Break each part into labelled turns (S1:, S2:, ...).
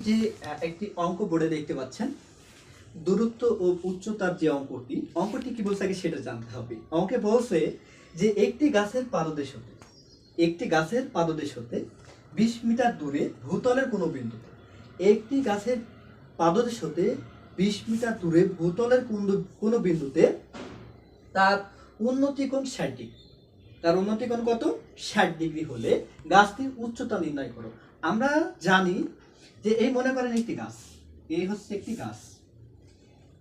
S1: যে একটি অঙ্ক বোর্ডে দেখতে পাচ্ছেন। দূরত্ব ও উচ্চতার যে অঙ্কটি অঙ্কটি কি বলছে সেটা জানতে হবে। অঙ্কে বলছে যে, একটি গাছের পাদদেশ হতে একটি গাছের পাদদেশ হতে বিশ মিটার দূরে ভূতলের কোনো বিন্দুতে, একটি গাছের পাদদেশ হতে বিশ মিটার দূরে ভূতলের কোনো- বিন্দুতে তার উন্নতি কোণ ষাট ডিগ্রি। তার উন্নতি কোণ কত? ষাট ডিগ্রি হলে গাছটির উচ্চতা নির্ণয় করো। আমরা জানি যে এই মনে করেন একটি গাছ, এই হচ্ছে একটি গাছ।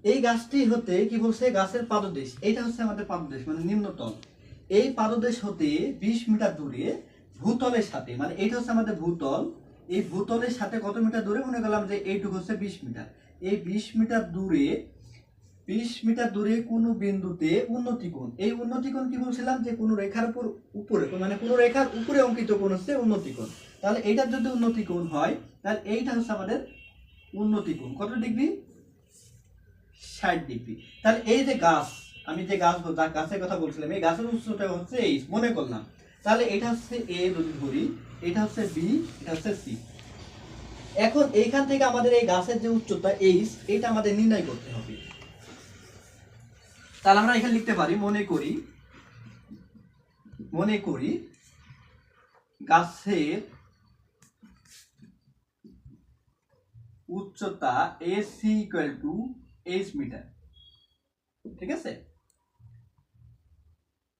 S1: এই গাছটি হতে কি বলছে? গাছের পাদদেশ। এইটা হচ্ছে আমাদের পাদদেশ মানে নিম্নতল। এই পাদদেশ হতে বিশ মিটার দূরে ভূতলের সাথে মানে এইটা হচ্ছে আমাদের ভূতল। এই ভূতলের সাথে কত মিটার দূরে? মনে করলাম যে এইটুকু হচ্ছে বিশ মিটার। এই বিশ মিটার দূরে, বিশ মিটার দূরে কোনো বিন্দুতে উন্নতি কোণ এই উন্নতি কোণ কি বলছিলাম? যে কোনো রেখার উপর, উপরে মানে কোনো রেখার উপরে অঙ্কিত কোণ হচ্ছে উন্নতি কোণ তাহলে এইটার যদি উন্নতি কোণ হয়, তাহলে এইটা হচ্ছে আমাদের উন্নতি কোণ কত ডিগ্রি? ষাট ডিগ্রি। তাহলে এই যে গাছ, আমি যে গাছ গাছের কথা বলছিলাম, এই গাছের উচ্চতা হচ্ছে এই, মনে করলাম। তাহলে এটা হচ্ছে এ যদি ধরি এটা হচ্ছে বি, এটা হচ্ছে সি। এখন এইখান থেকে আমাদের এই গাছের যে উচ্চতা, এইচ, এটা আমাদের নির্ণয় করতে হবে। তাহলে আমরা এখানে লিখতে পারি, মনে করি মনে করি, গাছের উচ্চতা AC equal to H metre ঠিক আছে?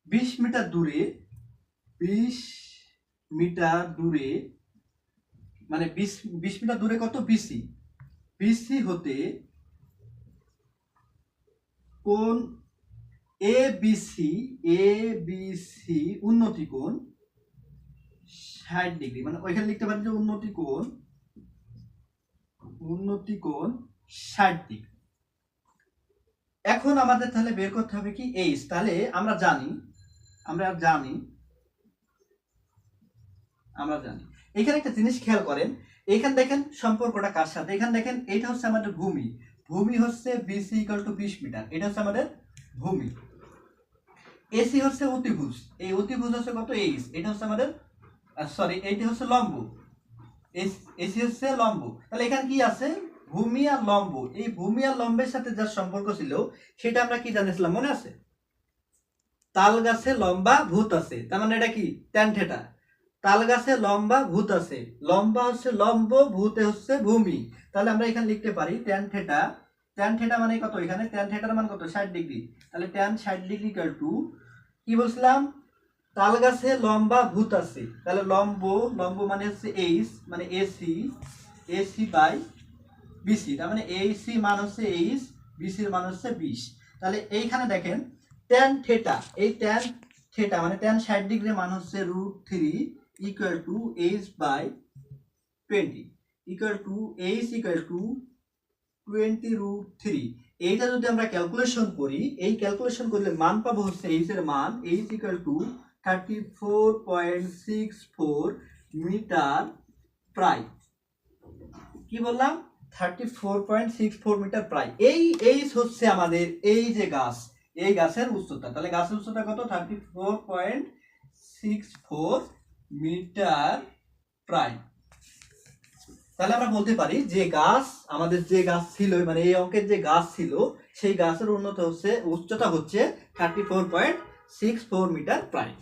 S1: বিশ মিটার দূরে, বিশ মিটার দূরে মানে বিশ বিশ মিটার দূরে কত? বিসি বিসি হতে কোন এ বিসি এ বিসি উন্নতি কোণ ষাট ডিগ্রি মানে ওইখানে লিখতে পারেন যে উন্নতি কোণ উন্নতি কোণ ষাট ডিগ্রি। এখন আমাদের তাহলে বের করতে হবে কি এইচ তাহলে আমরা জানি আমরা জানি আমরা জানি। এখানে একটা জিনিস খেয়াল করেন, এখানে দেখেন সম্পর্কটা কার সাথে? এখানে দেখেন এটা হচ্ছে আমাদের ভূমি। ভূমি হচ্ছে বিসি ইকাল টু বিশ মিটার এটা হচ্ছে আমাদের ভূমি। এসি হচ্ছে অতিভুজ। এই অতিভুজ হচ্ছে কত এইচ এটা হচ্ছে আমাদের সরি এইটা হচ্ছে লম্ব। এসি হচ্ছে লম্ব। তাহলে এখানে কি আছে? ভূমি আর লম্ব। এই ভূমি আর লম্বের সাথে যার সম্পর্ক ছিল, সেটা আমরা কি জানিয়েছিলাম? মনে আছে? তাল গাছে লম্বা ভূত আছে। তার মানে এটা কি? Tan theta. তাল গাছে লম্বা ভূত আছে। লম্বা হচ্ছে লম্ব, ভূতে হচ্ছে ভূমি। তাহলে আমরা এখানে লিখতে পারি ট্যান থেটা। ট্যান থেটা মানে কত? এখানে ট্যান থেটার মান কত? ষাট ডিগ্রি। তাহলে ট্যান ষাট ডিগ্রি ইকাল টু কি বলছিলাম? তাল গাছে লম্বা ভূত আছে। তাহলে লম্ব লম্ব মানে হচ্ছে এইচ মানে এসি এসি বাই বিসি তার মানে এইসি মান হচ্ছে এইচ বিসির মান হচ্ছে বিশ। তাহলে এইখানে দেখেন ট্যান থেটা এই ট্যান থেটা মানে ট্যান ষাট ডিগ্রি মান হচ্ছে root three equal to H by twenty equal to H equal to twenty root three এইটা যদি আমরা ক্যালকুলেশন করি, এই ক্যালকুলেশন করলে মান পাবো হচ্ছে এইচ এর মান H equal to thirty four point six four metre প্রায় কি বললাম? Thirty four point six four metre প্রায় এই এইচ হচ্ছে আমাদের, এই যে গাছ, এই গাছের উচ্চতা। তাহলে গাছের উচ্চতা কত? Thirty four point six four metre প্রায় তাহলে আমরা বলতে পারি যে গাছ, আমাদের যে গাছ ছিল মানে এই অঙ্কের যে গাছ ছিল, সেই গাছের উন্নত হচ্ছে, উচ্চতা হচ্ছে thirty four point six four metre প্রায়